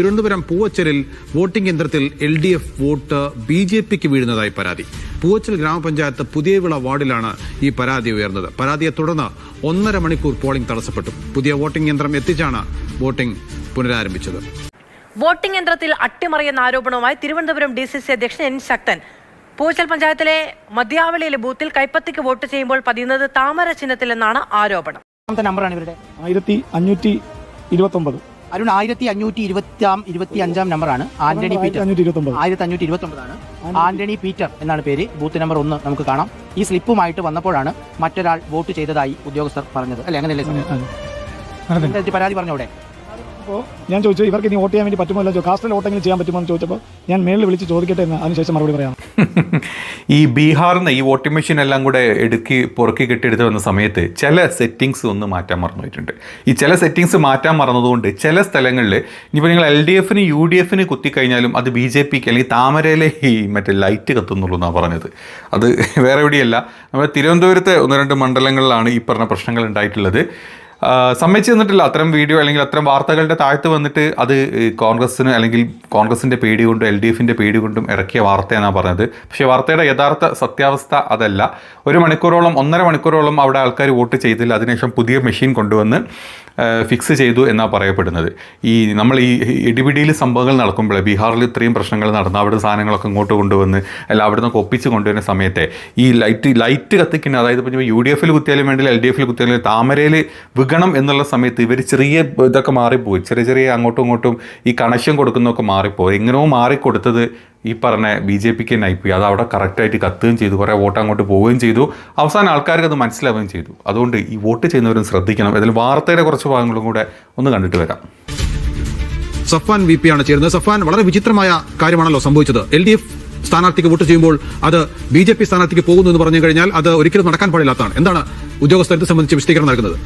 തിരുവനന്തപുരം പൂവച്ചലിൽ വോട്ടിംഗ് യന്ത്രത്തിൽ L D F vote B J പിക്ക് വീഴുന്നതായി പരാതി. പൂവച്ചൽ ഗ്രാമപഞ്ചായത്ത് പുതിയവിള വാർഡിലാണ് ഈ പരാതി ഉയർന്നത്. പരാതിയെ തുടർന്ന് ഒന്നര മണിക്കൂർ പോളിംഗ് തടസ്സപ്പെട്ടു. പുതിയ വോട്ടിംഗ് യന്ത്രം എത്തിച്ചാണ് വോട്ടിംഗ് പുനരാരംഭിച്ചത്. വോട്ടിംഗ് യന്ത്രത്തിൽ അട്ടിമറിയെന്ന ആരോപണവുമായി തിരുവനന്തപുരം ഡി സി സി അധ്യക്ഷൻ എൻ ശക്തൻ. പൂച്ചൽ പഞ്ചായത്തിലെ മധ്യാവളിയിലെ ബൂത്തിൽ കൈപ്പത്തിക്ക് വോട്ട് ചെയ്യുമ്പോൾ പതിയുന്നത് താമര ചിഹ്നത്തിലെന്നാണ് ആരോപണം. നമ്പറാണ് ഇവരുടെ. ആയിരത്തി അഞ്ഞൂറ്റി ഇരുപത്തി ഒമ്പത് അരുൺ ആയിരത്തി അഞ്ഞൂറ്റി ഇരുപത്തി ഇരുപത്തി അഞ്ചാം നമ്പറാണ്. Antony Peter. ആയിരത്തി അഞ്ഞൂറ്റി ഇരുപത്തി ഒമ്പതാണ് ആന്റണി പീറ്റർ എന്നാണ് പേര്. ബൂത്ത് നമ്പർ ഒന്ന് നമുക്ക് കാണാം. ഈ സ്ലിപ്പുമായിട്ട് വന്നപ്പോഴാണ് മറ്റൊരാൾ വോട്ട് ചെയ്തതായി ഉദ്യോഗസ്ഥർ പറഞ്ഞത്. അല്ലെ അങ്ങനെയല്ലേ? പരാതി പറഞ്ഞോടെ അപ്പോൾ ഞാൻ ചോദിച്ചു ഇവർക്ക് ഇനി വോട്ട് ചെയ്യാൻ വേണ്ടി പറ്റുമോ? അല്ല കാസ്റ്റിൽ വോട്ടെങ്കിലും ചെയ്യാൻ പറ്റുമോ എന്ന് ചോദിച്ചപ്പോൾ ഞാൻ മേളിൽ വിളിച്ച് ചോദിക്കട്ടെ എന്ന് അതിനുശേഷം മറുപടി പറയാം. ഈ ബീഹാറിൽ നിന്ന് ഈ വോട്ടിംഗ് മെഷീൻ എല്ലാം കൂടെ എടുക്കി പുറക്കി കെട്ടിയെടുത്ത് വന്ന സമയത്ത് ചില സെറ്റിങ്സ് ഒന്ന് മാറ്റാൻ മറന്നു പോയിട്ടുണ്ട് ഈ ചില സെറ്റിങ്സ് മാറ്റാൻ മറന്നതുകൊണ്ട് ചില സ്ഥലങ്ങളിൽ ഇനിയിപ്പോൾ നിങ്ങൾ എൽ ഡി എഫിന് യു ഡി എഫിന് കുത്തിക്കഴിഞ്ഞാലും അത് ബി ജെ പിക്ക് അല്ലെങ്കിൽ താമരയിലെ ഈ മറ്റേ ലൈറ്റ് കത്തുന്നുള്ളൂ എന്നാണ് പറഞ്ഞത്. അത് വേറെ എവിടെയല്ല. നമ്മുടെ തിരുവനന്തപുരത്തെ ഒന്ന് രണ്ട് മണ്ഡലങ്ങളിലാണ് ഈ പറഞ്ഞ പ്രശ്നങ്ങൾ ഉണ്ടായിട്ടുള്ളത്. സമ്മതിച്ചു തന്നിട്ടില്ല. അത്തരം വീഡിയോ അല്ലെങ്കിൽ അത്തരം വാർത്തകളുടെ താഴ്ത്ത് വന്നിട്ട് അത് കോൺഗ്രസ്സിന് അല്ലെങ്കിൽ കോൺഗ്രസിന്റെ പേടി കൊണ്ടും എൽ ഡി എഫിന്റെ പേടി കൊണ്ടും ഇറക്കിയ വാർത്തയെന്നാണ് പറഞ്ഞത്. പക്ഷേ വാർത്തയുടെ യഥാർത്ഥ സത്യാവസ്ഥ അതല്ല. ഒരു മണിക്കൂറോളം ഒന്നര മണിക്കൂറോളം അവിടെ ആൾക്കാർ വോട്ട് ചെയ്തില്ല. അതിനുശേഷം പുതിയ മെഷീൻ കൊണ്ടുവന്ന് ഫിക്സ് ചെയ്തു എന്നാണ് പറയപ്പെടുന്നത്. ഈ നമ്മൾ ഈ ഇടിപിടിയിൽ സംഭവങ്ങൾ നടക്കുമ്പോൾ ബീഹാറിൽ ഇത്രയും പ്രശ്നങ്ങൾ നടന്നു അവിടെ സാധനങ്ങളൊക്കെ ഇങ്ങോട്ട് കൊണ്ടുവന്ന് അല്ല അവിടെ നിന്നൊക്കെ ഒപ്പിച്ച് കൊണ്ടുവരുന്ന സമയത്തെ ഈ ലൈറ്റ് ലൈറ്റ് കത്തിക്കുന്ന അതായത് ഇപ്പോൾ യു ഡി എഫിൽ കുത്തിയാലും വേണ്ടില്ല എൽ ഡി എഫിൽ കുത്തിയാലും താമരയിൽ വിഗണം എന്നുള്ള സമയത്ത് ഇവർ ചെറിയ ഇതൊക്കെ മാറിപ്പോയി. ചെറിയ ചെറിയ അങ്ങോട്ടും ഇങ്ങോട്ടും ഈ കണക്ഷൻ കൊടുക്കുന്നതൊക്കെ മാറിപ്പോയി. എങ്ങനെയോ മാറിക്കൊടുത്തത് ഈ പറഞ്ഞ ബി ജെ പിക്ക് തന്നെ അത് അവിടെ കറക്റ്റായിട്ട് കത്തുകയും ചെയ്തു. കുറേ വോട്ട് അങ്ങോട്ട് പോവുകയും ചെയ്തു. അവസാനം ആൾക്കാർക്ക് അത് മനസ്സിലാവുകയും ചെയ്തു. അതുകൊണ്ട് ഈ വോട്ട് ചെയ്യുന്നവരും ശ്രദ്ധിക്കണം. അതിൽ വാർത്തയുടെ കുറച്ച് ഭാഗങ്ങളും കൂടെ ഒന്ന് കണ്ടിട്ട് വരാം. സഫാൻ വി പി ആണ് ചേരുന്നത്. സഫാൻ വളരെ വിചിത്രമായ കാര്യമാണല്ലോ സംഭവിച്ചത്. എൽ ഡി എഫ് സ്ഥാനാർത്ഥിക്ക് വോട്ട് ചെയ്യുമ്പോൾ അത് ബി ജെ പി സ്ഥാനാർത്ഥിക്ക് പോകുന്നു എന്ന് പറഞ്ഞു കഴിഞ്ഞാൽ അത് ഒരിക്കലും നടക്കാൻ പാടില്ലാത്തതാണ്. എന്താണ് ഉദ്യോഗസ്ഥരെ സംബന്ധിച്ച് വിശദീകരണം നൽകുന്നത്?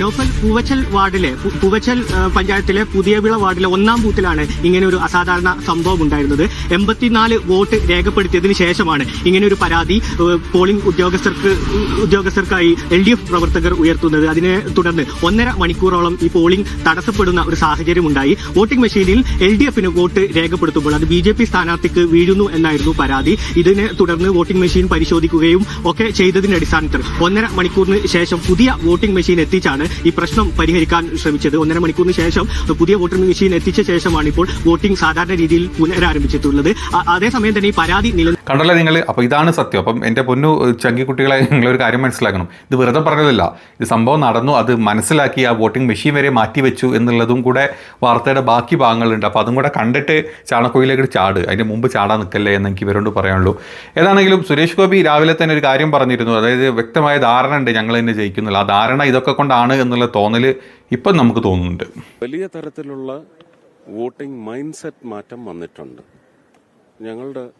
നോഫൽ പൂവച്ചൽ വാർഡിലെ പൂവച്ചൽ പഞ്ചായത്തിലെ പുതിയവിള വാർഡിലെ ഒന്നാം ബൂത്തിലാണ് ഇങ്ങനെ ഒരു അസാധാരണ സംഭവം ഉണ്ടായിരുന്നത്. എൺപത്തിനാല് വോട്ട് രേഖപ്പെടുത്തിയതിനു ശേഷമാണ് ഇങ്ങനെ ഒരു പരാതി പോളിംഗ് ഉദ്യോഗസ്ഥർക്ക് ഉദ്യോഗസ്ഥർക്കായി എൽ ഡി എഫ് പ്രവർത്തകർ ഉയർത്തുന്നത്. അതിനെ തുടർന്ന് ഒന്നര മണിക്കൂറോളം ഈ പോളിംഗ് തടസ്സപ്പെടുന്ന ഒരു സാഹചര്യം ഉണ്ടായി. വോട്ടിംഗ് മെഷീനിൽ എൽ ഡി എഫിന് വോട്ട് രേഖപ്പെടുത്തുമ്പോൾ അത് ബി ജെ പി സ്ഥാനാർത്ഥിക്ക് വീഴുന്നു എന്നായിരുന്നു പരാതി. ഇതിനെ തുടർന്ന് വോട്ടിംഗ് മെഷീൻ പരിശോധിക്കുകയും ഒക്കെ ചെയ്തതിന്റെ അടിസ്ഥാനത്തിൽ ഒന്നര മണിക്കൂറിന് ശേഷം പുതിയ വോട്ടിംഗ് മെഷീൻ എത്തിച്ചാണ് ഈ പ്രശ്നം പരിഹരിക്കാൻ ശ്രമിച്ചത്. ഒന്നര മണിക്കൂറിന് ശേഷം പുതിയ വോട്ടിംഗ് മെഷീൻ എത്തിച്ച ശേഷമാണ് ഇപ്പോൾ വോട്ടിംഗ് സാധാരണ രീതിയിൽ പുനരാരംഭിച്ചിട്ടുള്ളത്. അതേസമയം തന്നെ ഈ പരാതി നില കണ്ടല്ലേ നിങ്ങൾ. അപ്പോൾ ഇതാണ് സത്യം. അപ്പം എന്റെ പൊന്നു ചങ്കിക്കുട്ടികളെ ഒരു കാര്യം മനസ്സിലാക്കണം. ഇത് വെറുതെ പറഞ്ഞതല്ല. ഇത് സംഭവം നടന്നു. അത് മനസ്സിലാക്കി ആ വോട്ടിംഗ് മെഷീൻ വരെ മാറ്റി വെച്ചു എന്നുള്ളതും കൂടെ വാർത്തയുടെ ബാക്കി ഭാഗങ്ങളുണ്ട്. അപ്പോൾ അതും കൂടെ കണ്ടിട്ട് ചാണക്കോയിലേക്ക് ചാട്. അതിന് മുമ്പ് ചാടാൻ നിൽക്കല്ലേ എന്ന് എനിക്ക് ഇവരോട് പറയാനുള്ളൂ. ഏതാണെങ്കിലും സുരേഷ് ഗോപി രാവിലെ തന്നെ ഒരു കാര്യം പറഞ്ഞിരുന്നു. അതായത് വ്യക്തമായ ധാരണ ഉണ്ട് ഞങ്ങൾ തന്നെ ജയിക്കുന്നില്ല ആ ധാരണ ഇതൊക്കെ കൊണ്ടാണ് എന്നുള്ള തോന്നൽ ഇപ്പം നമുക്ക് തോന്നുന്നുണ്ട്. വലിയ തരത്തിലുള്ള വോട്ടിംഗ് മൈൻഡ് സെറ്റ് മാറ്റം വന്നിട്ടുണ്ട്. ഞങ്ങളുടെ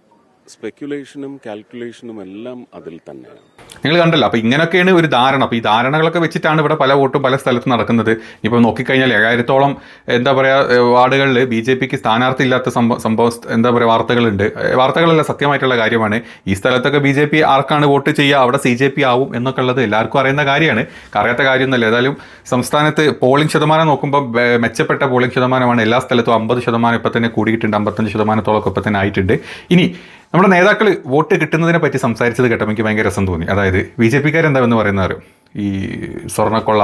സ്പെക്യുലേഷനും കാൽക്കുലേഷനും എല്ലാം അതിൽ തന്നെയാണ്. നിങ്ങൾ കണ്ടല്ലോ. അപ്പോൾ ഇങ്ങനെയൊക്കെയാണ് ഒരു ധാരണ. അപ്പോൾ ഈ ധാരണകളൊക്കെ വെച്ചിട്ടാണ് ഇവിടെ പല വോട്ടും പല സ്ഥലത്ത് നടക്കുന്നത്. ഇപ്പോൾ നോക്കിക്കഴിഞ്ഞാൽ ഏഴായിരത്തോളം എന്താ പറയുക വാർഡുകളിൽ ബി ജെ പിക്ക് സ്ഥാനാർത്ഥി ഇല്ലാത്ത സംഭവം സംഭവം എന്താ പറയുക വാർത്തകളുണ്ട്. വാർത്തകളല്ല സത്യമായിട്ടുള്ള കാര്യമാണ്. ഈ സ്ഥലത്തൊക്കെ ബി ജെ പി ആർക്കാണ് വോട്ട് ചെയ്യുക അവിടെ സി ജെ പി ആവും എന്നൊക്കെ ഉള്ളത് എല്ലാവർക്കും അറിയുന്ന കാര്യമാണ്. അറിയാത്ത കാര്യമൊന്നുമല്ല. ഏതായാലും സംസ്ഥാനത്ത് പോളിംഗ് ശതമാനം നോക്കുമ്പോൾ മെച്ചപ്പെട്ട പോളിംഗ് ശതമാനമാണ്. എല്ലാ സ്ഥലത്തും അമ്പത് ശതമാനം ഇപ്പം തന്നെ കൂടിയിട്ടുണ്ട്. അമ്പത്തഞ്ച് ശതമാനത്തോളം ഒക്കെ ഇപ്പം തന്നെ ആയിട്ടുണ്ട്. ഇനി നമ്മുടെ നേതാക്കൾ വോട്ട് കിട്ടുന്നതിനെ പറ്റി സംസാരിച്ചത് കേട്ടപ്പോൾ എനിക്ക് ഭയങ്കര രസം തോന്നി. അതായത് ബി ജെ പിക്കാരെന്താണെന്ന് പറയുന്നവർ ഈ സ്വർണക്കൊള്ള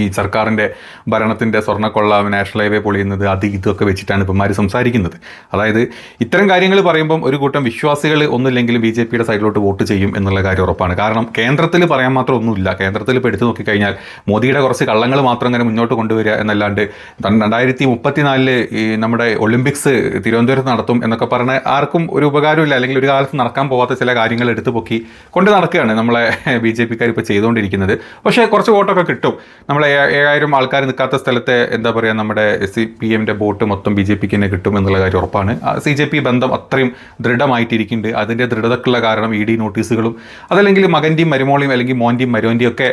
ഈ സർക്കാരിന്റെ ഭരണത്തിന്റെ സ്വർണക്കൊള്ള നാഷണൽ ഹൈവേ പൊളിയുന്നത് അത് ഇതൊക്കെ വെച്ചിട്ടാണ് ഇപ്പന്മാർ സംസാരിക്കുന്നത്. അതായത് ഇത്തരം കാര്യങ്ങൾ പറയുമ്പം ഒരു കൂട്ടം വിശ്വാസികൾ ഒന്നുമില്ലെങ്കിലും ബി ജെ പിയുടെ സൈഡിലോട്ട് വോട്ട് ചെയ്യും എന്നുള്ള കാര്യം ഉറപ്പാണ്. കാരണം കേന്ദ്രത്തിൽ പറയാൻ മാത്രം ഒന്നുമില്ല. കേന്ദ്രത്തിൽ ഇപ്പോൾ എടുത്തു നോക്കിക്കഴിഞ്ഞാൽ മോദിയുടെ കുറച്ച് കള്ളങ്ങൾ മാത്രം ഇങ്ങനെ മുന്നോട്ട് കൊണ്ടുവരിക എന്നല്ലാണ്ട് രണ്ടായിരത്തി മുപ്പത്തിനാലിൽ ഈ നമ്മുടെ ഒളിമ്പിക്സ് തിരുവനന്തപുരത്ത് നടത്തും എന്നൊക്കെ പറഞ്ഞ ആർക്കും ഒരു ഉപകാരമില്ല അല്ലെങ്കിൽ ഒരു കാലത്ത് നടക്കാൻ പോകാത്ത ചില കാര്യങ്ങൾ എടുത്തു പൊക്കി കൊണ്ട് നടക്കുകയാണ് നമ്മളെ ബി ജെ പിക്കാർ ഇപ്പോൾ ചെയ്തുകൊണ്ടിരിക്കുന്നത്. പക്ഷേ കുറച്ച് വോട്ടൊക്കെ കിട്ടും. നമ്മൾ ഏഴായിരം ആൾക്കാർ നിൽക്കാത്ത സ്ഥലത്തെ എന്താ പറയുക നമ്മുടെ സി പി എമ്മിന്റെ വോട്ട് മൊത്തം ബി ജെ പിക്ക് തന്നെ കിട്ടും എന്നുള്ള കാര്യം ഉറപ്പാണ്. സി ജെ പി ബന്ധം അത്രയും ദൃഢമായിട്ടിരിക്കുന്നുണ്ട്. അതിന്റെ ദൃഢതക്കുള്ള കാരണം ഇ ഡി നോട്ടീസുകളും അതല്ലെങ്കിൽ മകന്റെയും മരുമോളിയും അല്ലെങ്കിൽ മോന്റെയും മരുവന്റെയും ഒക്കെ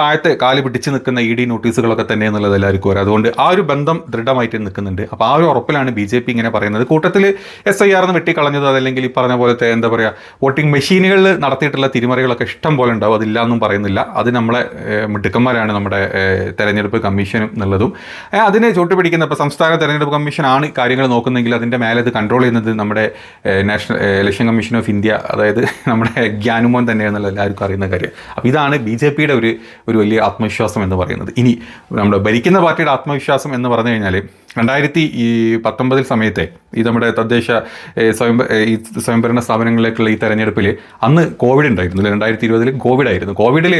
താഴത്തെ കാൽ പിടിച്ച് നിൽക്കുന്ന ഇ ഡി നോട്ടീസുകളൊക്കെ തന്നെ എന്നുള്ളത് എല്ലാവർക്കും വരും അതുകൊണ്ട് ആ ഒരു ബന്ധം ദൃഢമായിട്ട് നിൽക്കുന്നുണ്ട്. അപ്പോൾ ആ ഒരു ഉറപ്പിലാണ് ബി ജെ പി ഇങ്ങനെ പറയുന്നത്. കൂട്ടത്തിൽ എസ് ഐ ആർ എന്ന് വെട്ടിക്കളഞ്ഞത് അതല്ലെങ്കിൽ ഈ പറഞ്ഞ പോലത്തെ എന്താ പറയുക വോട്ടിംഗ് മെഷീനുകളിൽ നടത്തിയിട്ടുള്ള തിരിമറികളൊക്കെ ഇഷ്ടം പോലെ ഉണ്ടാവും. അതില്ല എന്നും പറയുന്നില്ല. അത് നമ്മളെ മിടുക്കന്മാരാണ് നമ്മുടെ തെരഞ്ഞെടുപ്പ് കമ്മീഷനും എന്നുള്ളതും. അതിനെ ചൂട്ടുപിടിക്കുന്ന ഇപ്പോൾ സംസ്ഥാന തെരഞ്ഞെടുപ്പ് കമ്മീഷനാണ് കാര്യങ്ങൾ നോക്കുന്നെങ്കിൽ അതിന്റെ മേലെ ഇത് കൺട്രോൾ ചെയ്യുന്നത് നമ്മുടെ national election commission of India അതായത് നമ്മുടെ ഗ്യാനുമോൻ തന്നെയാണെന്നുള്ള എല്ലാവർക്കും അറിയുന്ന കാര്യം. അപ്പോൾ ഇതാണ് ബി ജെ പിയുടെ ഒരു ഒരു വലിയ ആത്മവിശ്വാസം എന്ന് പറയുന്നത്. ഇനി നമ്മുടെ ഭരിക്കുന്ന പാർട്ടിയുടെ ആത്മവിശ്വാസം എന്ന് പറഞ്ഞു കഴിഞ്ഞാൽ രണ്ടായിരത്തി ഈ പത്തൊമ്പതിൽ സമയത്തെ ഈ നമ്മുടെ തദ്ദേശ സ്വയം ഈ സ്വയംഭരണ സ്ഥാപനങ്ങളിലേക്കുള്ള ഈ തെരഞ്ഞെടുപ്പിൽ അന്ന് കോവിഡ് ഉണ്ടായിരുന്നു രണ്ടായിരത്തി ഇരുപതിൽ കോവിഡ് ആയിരുന്നു. കോവിഡിൽ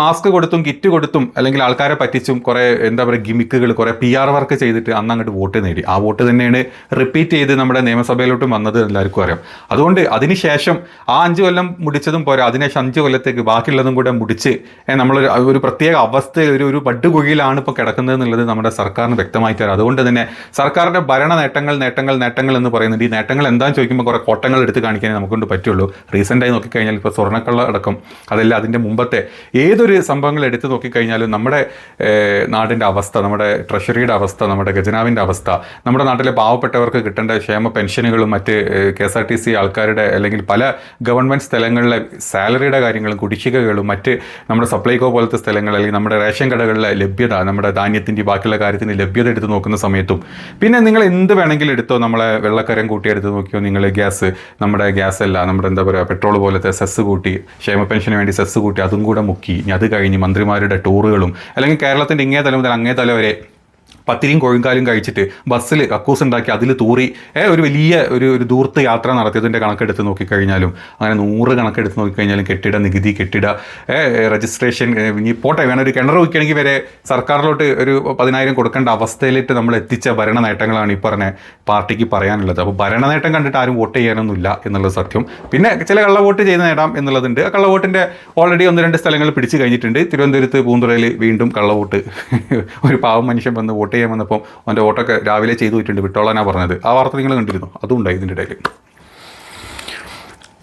മാസ്ക് കൊടുത്തും കിറ്റ് കൊടുത്തും അല്ലെങ്കിൽ ആൾക്കാരെ പറ്റിച്ചും കുറേ എന്താ പറയുക ഗിമിക്കുകൾ കുറേ പി ആർ വർക്ക് ചെയ്തിട്ട് അന്ന് അങ്ങോട്ട് വോട്ട് നേടി. ആ വോട്ട് തന്നെയാണ് റിപ്പീറ്റ് ചെയ്ത് നമ്മുടെ നിയമസഭയിലോട്ടും വന്നത് എല്ലാവർക്കും അറിയാം. അതുകൊണ്ട് അതിനുശേഷം ആ അഞ്ച് കൊല്ലം മുടിച്ചതും പോരാ. അതിനുശേഷം അഞ്ച് കൊല്ലത്തേക്ക് ബാക്കിയുള്ളതും കൂടെ മുടിച്ച് നമ്മൾ ഒരു പ്രത്യേക അവസ്ഥ ഒരു ഒരു പട്ടുകുഴിയിലാണ് ഇപ്പോൾ കിടക്കുന്നത് എന്നുള്ളത് നമ്മുടെ സർക്കാരിന് വ്യക്തമായിട്ട് അതുകൊണ്ട് തന്നെ സർക്കാരിന്റെ ഭരണ നേട്ടങ്ങൾ നേട്ടങ്ങൾ നേട്ടങ്ങൾ എന്ന് പറയുന്നുണ്ട്. ഈ നേട്ടങ്ങൾ എന്താണെന്ന് ചോദിക്കുമ്പോൾ കുറേ കോട്ടങ്ങൾ എടുത്ത് കാണിക്കാനേ നമുക്കൊണ്ട് പറ്റുള്ളൂ. റീസെന്റായി നോക്കിക്കഴിഞ്ഞാൽ ഇപ്പോൾ സ്വർണക്കള്ള അടക്കം അതല്ല അതിന്റെ മുമ്പത്തെ ഏതൊരു സംഭവങ്ങൾ എടുത്ത് നോക്കിക്കഴിഞ്ഞാലും നമ്മുടെ നാടിന്റെ അവസ്ഥ നമ്മുടെ ട്രഷറിയുടെ അവസ്ഥ നമ്മുടെ ഖജനാവിന്റെ അവസ്ഥ നമ്മുടെ നാട്ടിലെ പാവപ്പെട്ടവർക്ക് കിട്ടേണ്ട ക്ഷേമ പെൻഷനുകളും മറ്റ് K S R T C ആൾക്കാരുടെ അല്ലെങ്കിൽ പല ഗവൺമെന്റ് സ്ഥലങ്ങളിലെ സാലറിയുടെ കാര്യങ്ങളും കുടിശ്ശികകളും മറ്റ് നമ്മുടെ സപ്ലൈകോ പോലത്തെ സ്ഥലങ്ങൾ അല്ലെങ്കിൽ നമ്മുടെ റേഷൻ കടകളിലെ ലഭ്യത നമ്മുടെ ധാന്യത്തിന്റെ ബാക്കിയുള്ള കാര്യത്തിന്റെ ലഭ്യത എടുത്ത് നോക്കുന്ന സമയത്തും പിന്നെ നിങ്ങൾ എന്ത് വേണമെങ്കിലും എടുത്തോ നമ്മളെ വെള്ളക്കരം കൂട്ടി എടുത്ത് നോക്കിയോ നിങ്ങൾ ഗ്യാസ് നമ്മുടെ ഗ്യാസ് അല്ല നമ്മുടെ എന്താ പറയുക പെട്രോൾ പോലത്തെ സെസ് കൂട്ടി ക്ഷേമ പെൻഷന് വേണ്ടി സെസ് കൂട്ടി അതും കൂടെ മുക്കി. ഇനി അത് കഴിഞ്ഞ് മന്ത്രിമാരുടെ ടൂറുകളും അല്ലെങ്കിൽ കേരളത്തിന്റെ ഇങ്ങേ തല മുതൽ അങ്ങേ തല വരെ പത്തിരിയും കോഴിക്കാലും കഴിച്ചിട്ട് ബസ്സിൽ കക്കൂസ് ഉണ്ടാക്കി അതിൽ തൂറി ഒരു വലിയ ഒരു ഒരു ദൂർത്ത് യാത്ര നടത്തിയതിന്റെ കണക്കെടുത്ത് നോക്കിക്കഴിഞ്ഞാലും അങ്ങനെ നൂറ് കണക്കെടുത്ത് നോക്കിക്കഴിഞ്ഞാലും കെട്ടിട നികുതി കെട്ടിട രജിസ്ട്രേഷൻ ഇനി പോട്ടെ വേണം ഒരു കിണർ വയ്ക്കുകയാണെങ്കിൽ വരെ സർക്കാരിലോട്ട് ഒരു പതിനായിരം കൊടുക്കേണ്ട അവസ്ഥയിലിട്ട് നമ്മൾ എത്തിച്ച ഭരണ നേട്ടങ്ങളാണ് ഈ പറഞ്ഞ പാർട്ടിക്ക് പറയാനുള്ളത്. അപ്പോൾ ഭരണ നേട്ടം കണ്ടിട്ട് ആരും വോട്ട് ചെയ്യാനൊന്നുമില്ല എന്നുള്ളത് സത്യം. പിന്നെ ചില കള്ള വോട്ട് ചെയ്ത് നേടാം എന്നുള്ളതുണ്ട്. ആ കള്ളവോട്ടിന്റെ ഓൾറെഡി ഒന്ന് രണ്ട് സ്ഥലങ്ങൾ പിടിച്ചു കഴിഞ്ഞിട്ടുണ്ട്. തിരുവനന്തപുരത്ത് പൂന്തുറയിൽ വീണ്ടും കള്ളവോട്ട് ഒരു പാവം മനുഷ്യൻ വന്ന് വോട്ട് ചെയ്യാൻ വന്നപ്പോൾ അവന്റെ വോട്ടൊക്കെ രാവിലെ ചെയ്തു പോയിട്ടുണ്ട്. വിട്ടോളാനാണ് പറഞ്ഞത്. ആ വാർത്ത നിങ്ങൾ കണ്ടിരുന്നു? അതും ഉണ്ടായി ഇതിന്റെ ഇടയിൽ.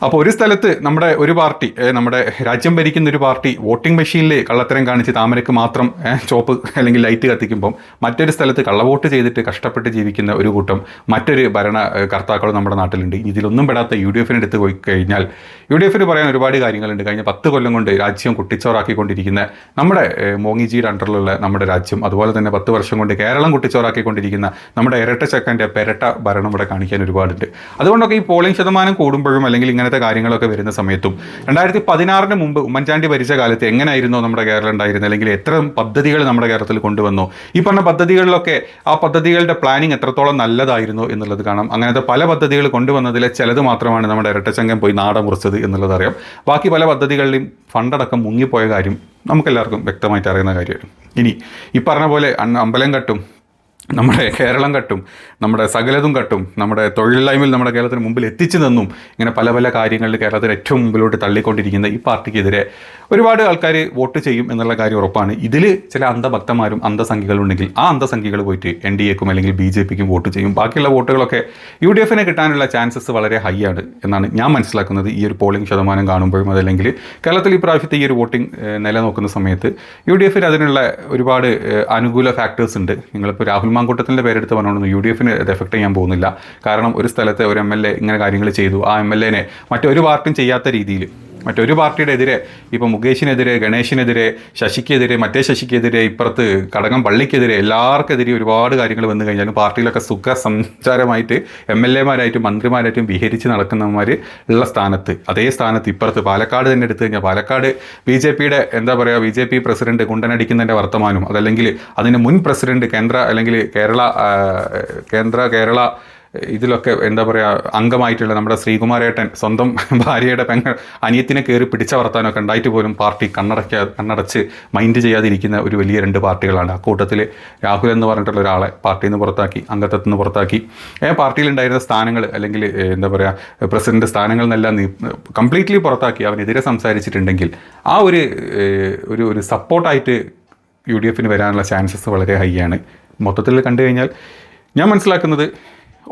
അപ്പോൾ ഒരു സ്ഥലത്ത് നമ്മുടെ ഒരു പാർട്ടി നമ്മുടെ രാജ്യം ഭരിക്കുന്ന ഒരു പാർട്ടി വോട്ടിംഗ് മെഷീനിൽ കള്ളത്തരം കാണിച്ച് താമരയ്ക്ക് മാത്രം ചോപ്പ് അല്ലെങ്കിൽ ലൈറ്റ് കത്തിക്കുമ്പം മറ്റൊരു സ്ഥലത്ത് കള്ളവോട്ട് ചെയ്തിട്ട് കഷ്ടപ്പെട്ട് ജീവിക്കുന്ന ഒരു കൂട്ടം മറ്റൊരു ഭരണകർത്താക്കളും കർത്താക്കളും നമ്മുടെ നാട്ടിലുണ്ട്. ഇതിലൊന്നും പെടാത്ത യു ഡി എഫിന് എടുത്ത് പോയി കഴിഞ്ഞാൽ യു ഡി എഫിന് പറയാൻ ഒരുപാട് കാര്യങ്ങളുണ്ട്. കഴിഞ്ഞ പത്ത് കൊല്ലം കൊണ്ട് രാജ്യം കുട്ടിച്ചോറാക്കിക്കൊണ്ടിരിക്കുന്ന നമ്മുടെ മോങ്ങിജിയുടെ അണ്ടറിലുള്ള നമ്മുടെ രാജ്യം അതുപോലെ തന്നെ പത്ത് വർഷം കൊണ്ട് കേരളം കുട്ടിച്ചോറാക്കിക്കൊണ്ടിരിക്കുന്ന നമ്മുടെ ഇരട്ട ചക്കന്റെ പെരട്ട ഭരണം ഇവിടെ കാണിക്കാൻ ഒരുപാടുണ്ട്. അതുകൊണ്ടൊക്കെ ഈ പോളിംഗ് ശതമാനം കൂടുമ്പോഴും അല്ലെങ്കിൽ ഇങ്ങനത്തെ കാര്യങ്ങളൊക്കെ വരുന്ന സമയത്തും രണ്ടായിരത്തി പതിനാറിന് മുമ്പ് ഉമ്മൻചാണ്ടി ഭരിച്ച കാലത്ത് എങ്ങനെയായിരുന്നോ നമ്മുടെ കേരളം ഉണ്ടായിരുന്നത്? അല്ലെങ്കിൽ എത്ര പദ്ധതികൾ നമ്മുടെ കേരളത്തിൽ കൊണ്ടുവന്നു? ഈ പറഞ്ഞ പദ്ധതികളിലൊക്കെ ആ പദ്ധതികളുടെ പ്ലാനിങ് എത്രത്തോളം നല്ലതായിരുന്നു എന്നുള്ളത് കാണാം. അങ്ങനത്തെ പല പദ്ധതികൾ കൊണ്ടുവന്നതിലെ ചിലത് മാത്രമാണ് നമ്മുടെ ഇരട്ടച്ചങ്കം പോയി നാട മുറിച്ചത് എന്നുള്ളത് അറിയാം. ബാക്കി പല പദ്ധതികളിലും ഫണ്ടടക്കം മുങ്ങിപ്പോയ കാര്യം നമുക്കെല്ലാവർക്കും വ്യക്തമായിട്ട് അറിയുന്ന കാര്യമാണ് ഇനി ഈ പറഞ്ഞ പോലെ അമ്പലം കട്ടും നമ്മുടെ കേരളം കട്ടും നമ്മുടെ സകലതും കട്ടും നമ്മുടെ തൊഴിലില്ലായ്മയിൽ നമ്മുടെ കേരളത്തിന് മുമ്പിൽ എത്തിച്ചു നിന്നും ഇങ്ങനെ പല പല കാര്യങ്ങളിൽ കേരളത്തിന് ഏറ്റവും മുമ്പിലോട്ട് തള്ളിക്കൊണ്ടിരിക്കുന്ന ഈ പാർട്ടിക്കെതിരെ ഒരുപാട് ആൾക്കാർ വോട്ട് ചെയ്യും എന്നുള്ള കാര്യം ഉറപ്പാണ്. ഇതിൽ ചില അന്ധഭക്തന്മാരും അന്ധസംഖ്യകളും ഉണ്ടെങ്കിൽ ആ അന്ധസംഖ്യകൾ പോയിട്ട് എൻ ഡി എക്കും അല്ലെങ്കിൽ ബി ജെ പിക്കും വോട്ട് ചെയ്യും. ബാക്കിയുള്ള വോട്ടുകളൊക്കെ യു ഡി എഫിനെ കിട്ടാനുള്ള ചാൻസസ് വളരെ ഹൈ ആണ് എന്നാണ് ഞാൻ മനസ്സിലാക്കുന്നത് ഈ ഒരു പോളിംഗ് ശതമാനം കാണുമ്പോഴും. അതല്ലെങ്കിൽ കേരളത്തിൽ ഈ പ്രാവശ്യത്തെ ഈ ഒരു വോട്ടിംഗ് നിലനോക്കുന്ന സമയത്ത് യു ഡി എഫിന് അതിനുള്ള ഒരുപാട് അനുകൂല ഫാക്ടേഴ്സ് ഉണ്ട്. നിങ്ങളിപ്പോൾ രാഹുൽ മാങ്കൂട്ടത്തിന്റെ പേരെടുത്ത് പറഞ്ഞുകൊണ്ടൊന്നും യു ഡി എഫിന് ഇത് എഫക്ട് ചെയ്യാൻ പോകുന്നില്ല. കാരണം ഒരു സ്ഥലത്തെ ഒരു എം എൽ എ ഇങ്ങനെ കാര്യങ്ങൾ ചെയ്തു. ആ എം എൽ എനെ മറ്റൊരു പാർട്ടിയും ചെയ്യാത്ത രീതിയിൽ മറ്റൊരു പാർട്ടിയുടെ എതിരെ ഇപ്പോൾ മുകേഷിനെതിരെ ഗണേഷിനെതിരെ ശശിക്കെതിരെ മറ്റേ ശശിക്കെതിരെ ഇപ്പുറത്ത് കടകം പള്ളിക്കെതിരെ എല്ലാവർക്കെതിരെ ഒരുപാട് കാര്യങ്ങൾ വന്നു കഴിഞ്ഞാലും പാർട്ടിയിലൊക്കെ സുഖ സംസാരമായിട്ട് എം എൽ എമാരായിട്ടും മന്ത്രിമാരായിട്ടും വിഹരിച്ച് നടക്കുന്നവന്മാർ ഉള്ള സ്ഥാനത്ത്. അതേ സ്ഥാനത്ത് ഇപ്പുറത്ത് പാലക്കാട് തന്നെ എടുത്തു കഴിഞ്ഞാൽ പാലക്കാട് ബി ജെ പിയുടെ എന്താ പറയുക ബി ജെ പി പ്രസിഡന്റ് കുണ്ടനടിക്കുന്നതിന്റെ വർത്തമാനം അതല്ലെങ്കിൽ അതിന് മുൻ പ്രസിഡന്റ് കേന്ദ്ര അല്ലെങ്കിൽ കേരള കേന്ദ്ര കേരള ഇതിലൊക്കെ എന്താ പറയുക അംഗമായിട്ടുള്ള നമ്മുടെ ശ്രീകുമാരേട്ടൻ സ്വന്തം ഭാര്യയുടെ പെങ്ങൾ അനിയത്തിനെ കയറി പിടിച്ച വർത്താനമൊക്കെ ഉണ്ടായിട്ട് പോലും പാർട്ടി കണ്ണടയ്ക്കാ കണ്ണടച്ച് മൈൻഡ് ചെയ്യാതിരിക്കുന്ന ഒരു വലിയ രണ്ട് പാർട്ടികളാണ്. ആ കൂട്ടത്തിൽ രാഹുൽ എന്ന് പറഞ്ഞിട്ടുള്ള ഒരാളെ പാർട്ടിയിൽ നിന്ന് പുറത്താക്കി അംഗത്വത്തിൽ നിന്ന് പുറത്താക്കി. ഏ പാർട്ടിയിലുണ്ടായിരുന്ന സ്ഥാനങ്ങൾ അല്ലെങ്കിൽ എന്താ പറയുക പ്രസിഡന്റ് സ്ഥാനങ്ങളെന്നെല്ലാം കംപ്ലീറ്റ്ലി പുറത്താക്കി. അവനെതിരെ സംസാരിച്ചിട്ടുണ്ടെങ്കിൽ ആ ഒരു ഒരു ഒരു സപ്പോർട്ടായിട്ട് യു ഡി എഫിന് വരാനുള്ള ചാൻസസ് വളരെ ഹൈ ആണ്. മൊത്തത്തിൽ കണ്ടു കഴിഞ്ഞാൽ ഞാൻ മനസ്സിലാക്കുന്നത്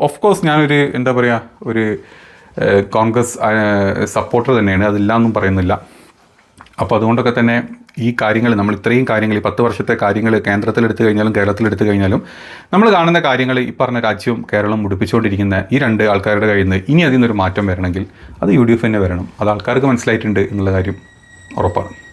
ഓഫ് കോഴ്സ് ഞാനൊരു എന്താ പറയുക ഒരു കോൺഗ്രസ് സപ്പോർട്ടർ തന്നെയാണ്. അതില്ല എന്നും പറയുന്നില്ല. അപ്പോൾ അതുകൊണ്ടൊക്കെ തന്നെ ഈ കാര്യങ്ങൾ നമ്മൾ ഇത്രയും കാര്യങ്ങൾ ഈ പത്ത് വർഷത്തെ കാര്യങ്ങൾ കേന്ദ്രത്തിലെടുത്തു കഴിഞ്ഞാലും കേരളത്തിലെടുത്തു കഴിഞ്ഞാലും നമ്മൾ കാണുന്ന കാര്യങ്ങൾ ഈ പറഞ്ഞ രാജ്യവും കേരളം മുടിപ്പിച്ചുകൊണ്ടിരിക്കുന്ന ഈ രണ്ട് ആൾക്കാരുടെ കയ്യിൽ നിന്ന് ഇനി അതിൽ നിന്നൊരു മാറ്റം വരണമെങ്കിൽ അത് യു ഡി എഫ് തന്നെ വരണം. അത് ആൾക്കാർക്ക് മനസ്സിലായിട്ടുണ്ട് എന്നുള്ള കാര്യം ഉറപ്പാണ്.